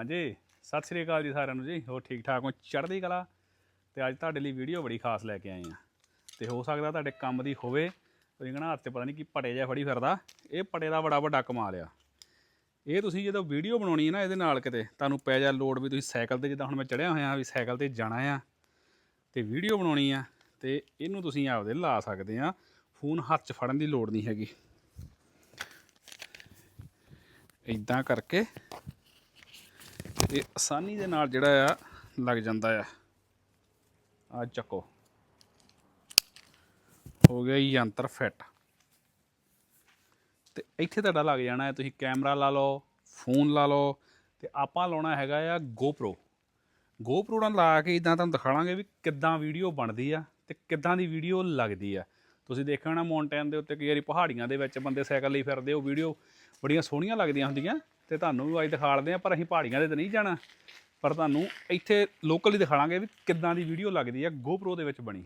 ਹਾਂਜੀ, ਸਤਿ ਸ੍ਰੀ ਅਕਾਲ ਜੀ ਸਾਰਿਆਂ ਨੂੰ ਜੀ, ਹੋਰ ਠੀਕ ਠਾਕ ਹੋ? ਚੜ੍ਹਦੀ ਕਲਾ। ਤੇ ਅੱਜ ਤੁਹਾਡੇ ਲਈ ਵੀਡੀਓ ਬੜੀ ਖਾਸ ਲੈ ਕੇ ਆਏ ਆ। ਤੇ ਹੋ ਸਕਦਾ ਤੁਹਾਡੇ ਕੰਮ ਦੀ ਹੋਵੇ ਰਿੰਗਣਾ ਹੱਥ 'ਤੇ ਪਤਾ ਨਹੀਂ ਕੀ ਪੜੇ ਜਿਹਾ ਫੜੀ ਫਿਰਦਾ। ਇਹ ਪੜੇ ਦਾ ਬੜਾ ਵੱਡਾ ਕਮਾਲ ਆ। ਇਹ ਤੁਸੀਂ ਜਦੋਂ ਵੀਡੀਓ ਬਣਾਉਣੀ ਹੈ ਨਾ ਇਹਦੇ ਨਾਲ ਕਿਤੇ, ਤੁਹਾਨੂੰ ਪੈ ਜਾ ਲੋਡ ਵੀ ਤੁਸੀਂ ਸਾਈਕਲ ਤੇ, ਜਿੱਦਾਂ ਹੁਣ ਮੈਂ ਚੜਿਆ ਹੋਇਆ ਵੀ ਸਾਈਕਲ ਤੇ ਜਾਣਾ ਆ। ਤੇ ਵੀਡੀਓ ਬਣਾਉਣੀ ਆ, ਤੇ ਇਹਨੂੰ ਤੁਸੀਂ ਆਪਦੇ ਲਾ ਸਕਦੇ ਆ। ਫੋਨ ਹੱਥ 'ਚ ਫੜਨ ਦੀ ਲੋੜ ਨਹੀਂ ਹੈਗੀ। ਇਦਾਂ ਕਰਕੇ ਇਹ ਆਸਾਨੀ ਦੇ ਨਾਲ ਜਿਹੜਾ ਆ, ਲੱਗ ਜਾਂਦਾ ਆ। ਆ ਚੱਕੋ। ਹੋ ਗਿਆ ਜੀ ਯੰਤਰ ਫਿੱਟ। ਤੇ ਇੱਥੇ ਤੁਹਾਡਾ ਲੱਗ ਜਾਣਾ ਹੈ, ਤੁਸੀਂ ਕੈਮਰਾ ਲਾ ਲਓ, ਫੋਨ ਲਾ ਲਓ, ਤੇ ਆਪਾਂ ਲਾਉਣਾ ਹੈਗਾ ਆ GoPro GoPro ਨਾਲ ਲਾ ਕੇ ਇਦਾਂ ਤੁਹਾਨੂੰ ਦਿਖਾਵਾਂਗੇ ਵੀ ਕਿੱਦਾਂ ਵੀਡੀਓ ਬਣਦੀ ਆ ਤੇ ਕਿੱਦਾਂ ਦੀ ਵੀਡੀਓ ਲੱਗਦੀ ਆ। ਤੁਸੀਂ ਦੇਖਿਆ ਹੋਣਾ ਮਾਊਂਟੇਨ ਦੇ ਉੱਤੇ ਕਈ ਵਾਰੀ ਪਹਾੜੀਆਂ ਦੇ ਵਿੱਚ ਬੰਦੇ ਸਾਈਕਲ ਲਈ ਫਿਰਦੇ, ਉਹ ਵੀਡੀਓ ਬੜੀਆਂ ਸੋਹਣੀਆਂ ਲੱਗਦੀਆਂ ਹੁੰਦੀਆਂ। ਤੇ ਤੁਹਾਨੂੰ ਵੀ ਅੱਜ ਦਿਖਾੜਦੇ ਆ ਪਰ ਅਸੀਂ ਪਹਾੜੀਆਂ ਦੇ ਤੇ ਨਹੀਂ ਜਾਣਾ। ਪਰ ਤੁਹਾਨੂੰ ਇੱਥੇ ਲੋਕਲ ਹੀ ਦਿਖਾਵਾਂਗੇ ਵੀ ਕਿੱਦਾਂ ਦੀ ਵੀਡੀਓ ਲੱਗਦੀ ਆ GoPro ਦੇ ਵਿੱਚ ਬਣੀ।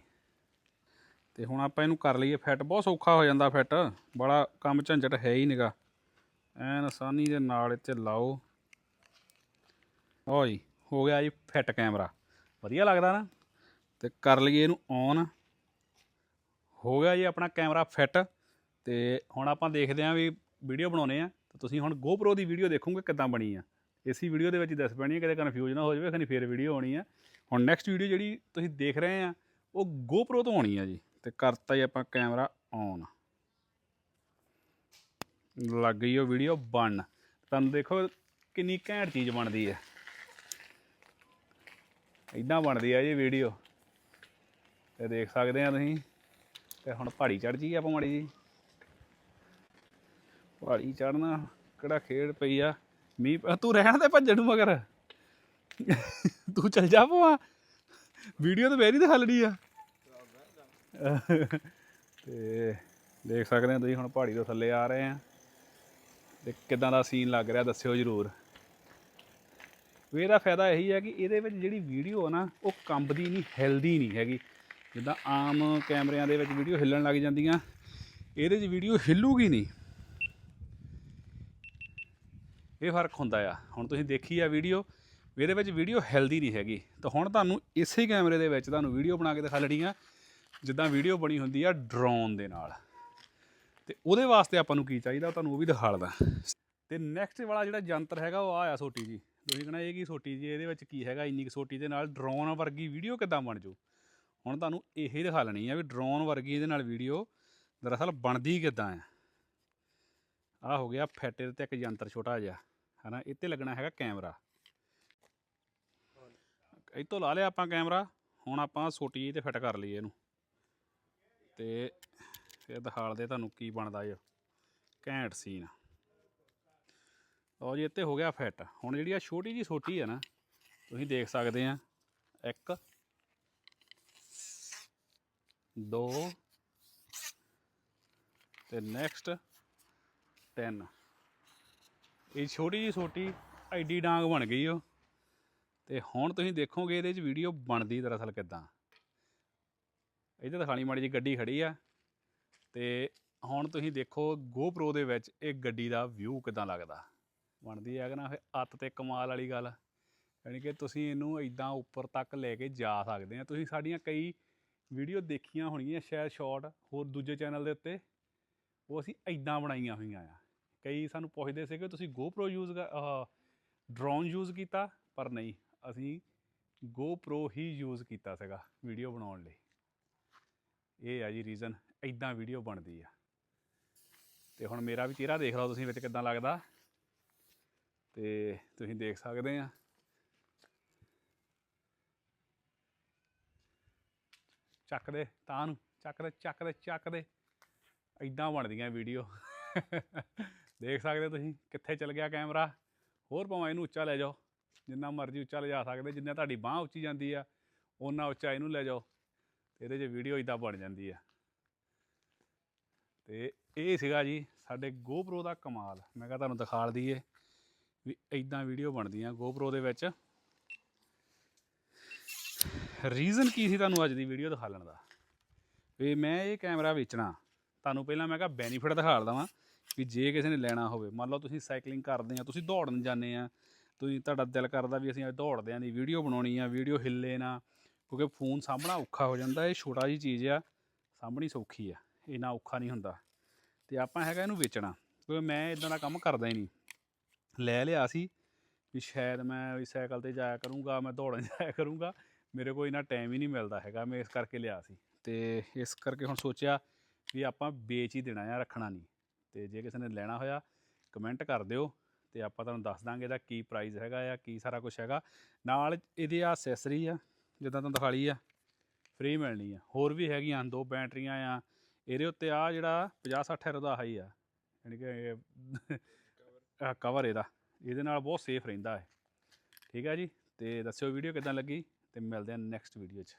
ਤੇ ਹੁਣ ਆਪਾਂ ਇਹਨੂੰ ਕਰ ਲਈਏ ਫਿੱਟ ਬਹੁਤ ਸੌਖਾ ਹੋ ਜਾਂਦਾ ਫਿੱਟ ਬੜਾ ਕੰਮ ਝੰਜਟ ਹੈ ਹੀ ਨਹੀਂਗਾ ਐਨ ਆਸਾਨੀ ਦੇ ਨਾਲ ਇੱਥੇ ਲਾਓ। ਓ ਜੀ, ਹੋ ਗਿਆ ਜੀ ਫਿੱਟ ਕੈਮਰਾ ਵਧੀਆ ਲੱਗਦਾ ਨਾ? ਤੇ ਕਰ ਲਈਏ ਇਹਨੂੰ ਔਨ ਹੋ ਗਿਆ ਜੀ ਆਪਣਾ ਕੈਮਰਾ ਫਿੱਟ ਤੇ ਹੁਣ ਆਪਾਂ ਦੇਖਦੇ ਆਂ ਵੀ ਵੀਡੀਓ ਬਣਾਉਨੇ ਆ ਤਾਂ ਤੁਸੀਂ ਹੁਣ GoPro ਦੀ ਵੀਡੀਓ ਦੇਖੋਗੇ ਕਿੱਦਾਂ ਬਣੀ ਆ। ਇਸੀ ਵੀਡੀਓ ਦੇ ਵਿੱਚ ਦੱਸ ਪੈਣੀ ਹੈ ਕਿਤੇ ਕਨਫਿਊਜ਼ ਨਾ ਹੋ ਜਾਵੇ ਖਣੀ ਫੇਰ ਵੀਡੀਓ ਆਉਣੀ ਆ। ਹੁਣ ਨੈਕਸਟ ਵੀਡੀਓ ਜਿਹੜੀ ਤੁਸੀਂ ਦੇਖ ਰਹੇ ਆ, ਉਹ GoPro ਤੋਂ ਆਉਣੀ ਆ ਜੀ। ਤੇ ਕਰਤਾ ਜੀ ਆਪਾਂ ਕੈਮਰਾ ਔਨ ਲੱਗ ਗਈ ਉਹ ਵੀਡੀਓ ਬਣ ਤੁਹਾਨੂੰ ਦੇਖੋ ਕਿੰਨੀ ਘੈਂਟ ਚੀਜ਼ ਬਣਦੀ ਹੈ ਇਦਾਂ ਬਣਦੀ ਆ ਜੀ ਵੀਡੀਓ ਤੇ ਦੇਖ ਸਕਦੇ ਆ ਤੁਸੀਂ। ਤੇ ਹੁਣ ਪਹਾੜੀ ਚੜ ਜੀ ਆਪਾਂ ਮਾੜੀ ਜੀ ਪਹਾੜੀ ਚੜਨਾ ਕਿਹੜਾ ਖੇਡ ਪਈ ਆ। ਮੀਂਹ ਪ- ਤੂੰ ਰਹਿਣ ਦੇ ਭੱਜਣ ਨੂੰ ਮਗਰ। ਤੂੰ ਚੱਲ ਜਾ ਪਵਾ ਵੀਡੀਓ ਤਾਂ ਮੇਰੀ ਦਿਖਾਲਣੀ ਆ। ਤੇ ਦੇਖ ਸਕਦੇ ਹੋ ਤੁਸੀਂ ਹੁਣ ਪਹਾੜੀ ਤੋਂ ਥੱਲੇ ਆ ਰਹੇ ਆ। ਤੇ ਕਿਦਾਂ ਦਾ ਸੀਨ ਲੱਗ ਰਿਹਾ, ਦੱਸਿਓ ਜਰੂਰ। ਇਹਦਾ ਫਾਇਦਾ ਇਹੀ ਹੈ ਕਿ ਇਹਦੇ ਵਿੱਚ ਜਿਹੜੀ ਵੀਡੀਓ ਆ ਨਾ, ਉਹ ਕੰਬਦੀ ਨਹੀਂ, ਹਿਲਦੀ ਨਹੀਂ ਹੈਗੀ। ਜਿੱਦਾਂ ਆਮ ਕੈਮਰਿਆਂ ਦੇ ਵਿੱਚ ਵੀਡੀਓ ਹਿੱਲਣ ਲੱਗ ਜਾਂਦੀਆਂ, ਇਹਦੇ 'ਚ ਵੀਡੀਓ ਹਿੱਲੂਗੀ ਨਹੀਂ। ਇਹ ਫ਼ਰਕ ਹੁੰਦਾ ਆ। ਹੁਣ ਤੁਸੀਂ ਦੇਖੀ ਆ ਵੀਡੀਓ ਇਹਦੇ ਵਿੱਚ ਵੀਡੀਓ ਹੈਲਦੀ ਨਹੀਂ ਹੈਗੀ। ਤਾਂ ਹੁਣ ਤੁਹਾਨੂੰ ਇਸੇ ਕੈਮਰੇ ਦੇ ਵਿੱਚ ਤੁਹਾਨੂੰ ਵੀਡੀਓ ਬਣਾ ਕੇ ਦਿਖਾ ਲੈਣੀ ਆ, ਜਿੱਦਾਂ ਵੀਡੀਓ ਬਣੀ ਹੁੰਦੀ ਆ ਡਰੋਨ ਦੇ ਨਾਲ। ਤੇ ਉਹਦੇ ਵਾਸਤੇ ਆਪਾਂ ਨੂੰ ਕੀ ਚਾਹੀਦਾ ਤੁਹਾਨੂੰ ਉਹ ਵੀ ਦਿਖਾ ਲਦਾ ਤੇ ਨੈਕਸਟ ਵਾਲਾ ਜਿਹੜਾ ਯੰਤਰ ਹੈਗਾ, ਉਹ ਆ ਆ ਸੋਟੀ ਜੀ। ਤੁਸੀਂ ਕਹਣਾ, ਇਹ ਕੀ ਸੋਟੀ ਜੀ? ਇਹਦੇ ਵਿੱਚ ਕੀ ਹੈਗਾ? ਇੰਨੀ ਕੁ ਸੋਟੀ ਦੇ ਨਾਲ ਡਰੋਨ ਵਰਗੀ ਵੀਡੀਓ ਕਿੱਦਾਂ ਬਣ ਜੂ? ਹੁਣ ਤੁਹਾਨੂੰ ਇਹ ਦਿਖਾ ਲੈਣੀ ਆ ਵੀ ਡਰੋਨ ਵਰਗੀ ਇਹਦੇ ਨਾਲ ਵੀਡੀਓ ਦਰਅਸਲ ਬਣਦੀ ਕਿੱਦਾਂ ਆ। ਆ ਹੋ ਗਿਆ ਫੈਟੇ ਤੇ ਇੱਕ ਯੰਤਰ ਛੋਟਾ ਜਿਹਾ, ਹਨਾ, ਇੱਥੇ ਲੱਗਣਾ ਹੈਗਾ ਕੈਮਰਾ। ਇਹ ਤੋਂ ਲਾ ਲਿਆ ਆਪਾਂ ਕੈਮਰਾ, ਹੁਣ ਆਪਾਂ ਛੋਟੀ ਜਿਹੀ ਤੇ ਫਿੱਟ ਕਰ ਲਈਏ ਇਹਨੂੰ। ਤੇ ਫਿਰ ਦਿਖਾਲਦੇ ਤੁਹਾਨੂੰ ਕੀ ਬਣਦਾ ਇਹ। ਘੈਂਟ ਸੀਨ। ਲਓ ਜੀ, ਇੱਥੇ ਹੋ ਗਿਆ ਫਿੱਟ। ਹੁਣ ਜਿਹੜੀ ਆ ਛੋਟੀ ਜੀ ਛੋਟੀ ਆ ਨਾ, ਤੁਸੀਂ ਦੇਖ ਸਕਦੇ ਆ। ਇੱਕ, ਦੋ, ਤੇ ਨੈਕਸਟ 10 ਇਹ ਛੋਟੀ ਜੀ ਛੋਟੀ ਐਡੀ ਡਾਂਗ ਬਣ ਗਈ ਉਹ ਤੇ ਹੁਣ ਤੁਸੀਂ ਦੇਖੋਗੇ ਇਹਦੇ 'ਚ ਵੀਡੀਓ ਬਣਦੀ ਦਰਅਸਲ ਕਿੱਦਾਂ। ਇੱਥੇ ਦਿਖਾਣੀ ਮਾੜੀ ਜੀ ਗੱਡੀ ਖੜੀ ਆ। ਤੇ ਹੁਣ ਤੁਸੀਂ ਦੇਖੋ GoPro ਦੇ ਵਿੱਚ ਇਹ ਗੱਡੀ ਦਾ ਵਿਊ ਕਿਦਾਂ ਲੱਗਦਾ। ਬਣਦੀ ਹੈ ਕਿ ਨਾ ਫਿਰ ਅੱਤ ਤੇ ਕਮਾਲ ਵਾਲੀ ਗੱਲ। ਯਾਨੀ ਕਿ ਤੁਸੀਂ ਇਹਨੂੰ ਇਦਾਂ ਉੱਪਰ ਤੱਕ ਲੈ ਕੇ ਜਾ ਸਕਦੇ ਆ। ਤੁਸੀਂ ਸਾਡੀਆਂ ਕਈ ਵੀਡੀਓ ਦੇਖੀਆਂ ਹੋਣਗੀਆਂ, ਸ਼ਾਇਦ ਸ਼ਾਰਟ ਹੋਰ ਦੂਜੇ ਚੈਨਲ ਦੇ ਉੱਤੇ। ਉਹ ਅਸੀਂ ਇਦਾਂ ਬਣਾਈਆਂ ਹੋਈਆਂ ਆ। ਕਈ ਸਾਨੂੰ ਪੁੱਛਦੇ ਸੀ ਕਿ ਤੁਸੀਂ GoPro ਯੂਜ਼ ਡਰੋਨ ਯੂਜ਼ ਕੀਤਾ? ਪਰ ਨਹੀਂ, ਅਸੀਂ GoPro ਹੀ ਯੂਜ਼ ਕੀਤਾ ਸੀਗਾ ਵੀਡੀਓ ਬਣਾਉਣ ਲਈ। ਇਹ ਆ ਜੀ ਰੀਜ਼ਨ ਇਦਾਂ ਵੀਡੀਓ ਬਣਦੀ ਆ। ਤੇ ਹੁਣ ਮੇਰਾ ਵੀ ਚਿਹਰਾ ਦੇਖ ਲਓ ਤੁਸੀਂ ਵਿੱਚ ਕਿਦਾਂ ਲੱਗਦਾ। ਤੇ ਤੁਸੀਂ ਦੇਖ ਸਕਦੇ ਆ। ਚੱਕ ਦੇ ਤਾਂ ਨੂੰ ਚੱਕ ਦੇ ਚੱਕ ਦੇ ਚੱਕ ਦੇ ਇਦਾਂ ਬਣਦੀਆਂ ਵੀਡੀਓ ਦੇਖ ਸਕਦੇ ਤੁਸੀਂ ਕਿੱਥੇ ਚਲ ਗਿਆ ਕੈਮਰਾ। ਹੋਰ ਭਾਵੇਂ ਇਹਨੂੰ ਉੱਚਾ ਲੈ ਜਾਓ, ਜਿੰਨਾ ਮਰਜ਼ੀ ਉੱਚਾ ਲਿਜਾ ਸਕਦੇ, ਜਿੰਨਾ ਤੁਹਾਡੀ ਬਾਹ ਉੱਚੀ ਜਾਂਦੀ ਆ ਉਹਨਾਂ ਉੱਚਾ ਇਹਨੂੰ ਲੈ ਜਾਓ। ਤੇ ਇਹਦੇ 'ਚ ਵੀਡੀਓ ਇਦਾਂ ਬਣ ਜਾਂਦੀ ਆ। ਤੇ ਇਹ ਸੀਗਾ ਜੀ ਸਾਡੇ GoPro ਦਾ ਕਮਾਲ। ਮੈਂ ਕਿਹਾ ਤੁਹਾਨੂੰ ਦਿਖਾ ਦਈਏ ਵੀ ਇਦਾਂ ਵੀਡੀਓ ਬਣਦੀਆਂ GoPro ਦੇ ਵਿੱਚ। ਰੀਜ਼ਨ ਕੀ ਸੀ ਤੁਹਾਨੂੰ ਅੱਜ ਦੀ ਵੀਡੀਓ ਦਿਖਾਉਣ ਦਾ? ਵੀ ਮੈਂ ਇਹ ਕੈਮਰਾ ਵੇਚਣਾ। ਤੁਹਾਨੂੰ ਪਹਿਲਾਂ ਮੈਂ ਕਿਹਾ ਬੈਨੀਫਿਟ ਦਿਖਾ ਲਦਾ ਵਾਂ ਵੀ ਜੇ ਕਿਸੇ ਨੇ ਲੈਣਾ ਹੋਵੇ, ਮੰਨ ਲਓ ਤੁਸੀਂ ਸਾਈਕਲਿੰਗ ਕਰਦੇ ਆ, ਤੁਸੀਂ ਦੌੜਨ ਜਾਂਦੇ ਆ, ਤੁਸੀਂ ਤੁਹਾਡਾ ਦਿਲ ਕਰਦਾ ਵੀ ਅਸੀਂ ਅੱਜ ਦੌੜਦੇ ਆਂ ਦੀ ਵੀਡੀਓ ਬਣਾਉਣੀ ਆ, ਵੀਡੀਓ ਹਿੱਲੇ ਨਾ, ਕਿਉਂਕਿ ਫੋਨ ਸਾਹਮਣਾ ਔਖਾ ਹੋ ਜਾਂਦਾ, ਇਹ ਛੋਟਾ ਜੀ ਚੀਜ਼ ਆ ਸਾਹਮਣੀ ਸੌਖੀ ਆ, ਇੰਨਾ ਔਖਾ ਨਹੀਂ ਹੁੰਦਾ। ਤੇ ਆਪਾਂ ਹੈਗਾ ਇਹਨੂੰ ਵੇਚਣਾ, ਕਿਉਂਕਿ ਮੈਂ ਇਦਾਂ ਦਾ ਕੰਮ ਕਰਦਾ ਹੀ ਨਹੀਂ। ਲੈ ਲਿਆ ਸੀ ਵੀ ਸ਼ਾਇਦ ਮੈਂ ਵੀ ਸਾਈਕਲ ਤੇ ਜਾਇਆ ਕਰੂੰਗਾ, ਮੈਂ ਦੌੜਨ ਜਾਇਆ ਕਰੂੰਗਾ, ਮੇਰੇ ਕੋਲ ਇੰਨਾ ਟਾਈਮ ਹੀ ਨਹੀਂ ਮਿਲਦਾ ਹੈਗਾ, ਮੈਂ ਇਸ ਕਰਕੇ ਲਿਆ ਸੀ। ਤੇ ਇਸ ਕਰਕੇ ਹੁਣ ਸੋਚਿਆ ਵੀ ਆਪਾਂ ਵੇਚ ਹੀ ਦੇਣਾ ਆ ਰੱਖਣਾ ਨਹੀਂ। ਤੇ ਜੇ ਕਿਸੇ ਨੇ ਲੈਣਾ ਹੋਇਆ ਕਮੈਂਟ ਕਰ ਦਿਓ ਤੇ ਆਪਾਂ ਤੁਹਾਨੂੰ ਦੱਸ ਦਾਂਗੇ ਇਹਦਾ ਕੀ ਪ੍ਰਾਈਸ ਹੈਗਾ ਆ, ਕੀ ਸਾਰਾ ਕੁਝ ਹੈਗਾ। ਨਾਲ ਇਹਦੀ ਆ ਅਸੈਸਰੀ ਆ, ਜਿੱਦਾਂ ਤੁਹਾਨੂੰ ਦਿਖਾ ਲਈ ਆ ਫ੍ਰੀ ਮਿਲਣੀ ਆ। ਹੋਰ ਵੀ ਹੈਗੀਆਂ, ਦੋ ਬੈਟਰੀਆਂ ਆ, ਇਹਦੇ ਉੱਤੇ ਆ ਜਿਹੜਾ 50 60 ਹਜ਼ਾਰ ਦਾ ਹਾਈ ਆ, ਯਾਨੀ ਕਿ ਕਵਰ ਇਹਦਾ, ਇਹਦੇ ਨਾਲ ਬਹੁਤ ਸੇਫ ਰਹਿੰਦਾ ਹੈ ਠੀਕ ਹੈ ਜੀ, ਤੇ ਦੱਸਿਓ ਵੀਡੀਓ ਕਿਦਾਂ ਲੱਗੀ, ਤੇ ਮਿਲਦੇ ਹਾਂ ਨੈਕਸਟ ਵੀਡੀਓ 'ਚ।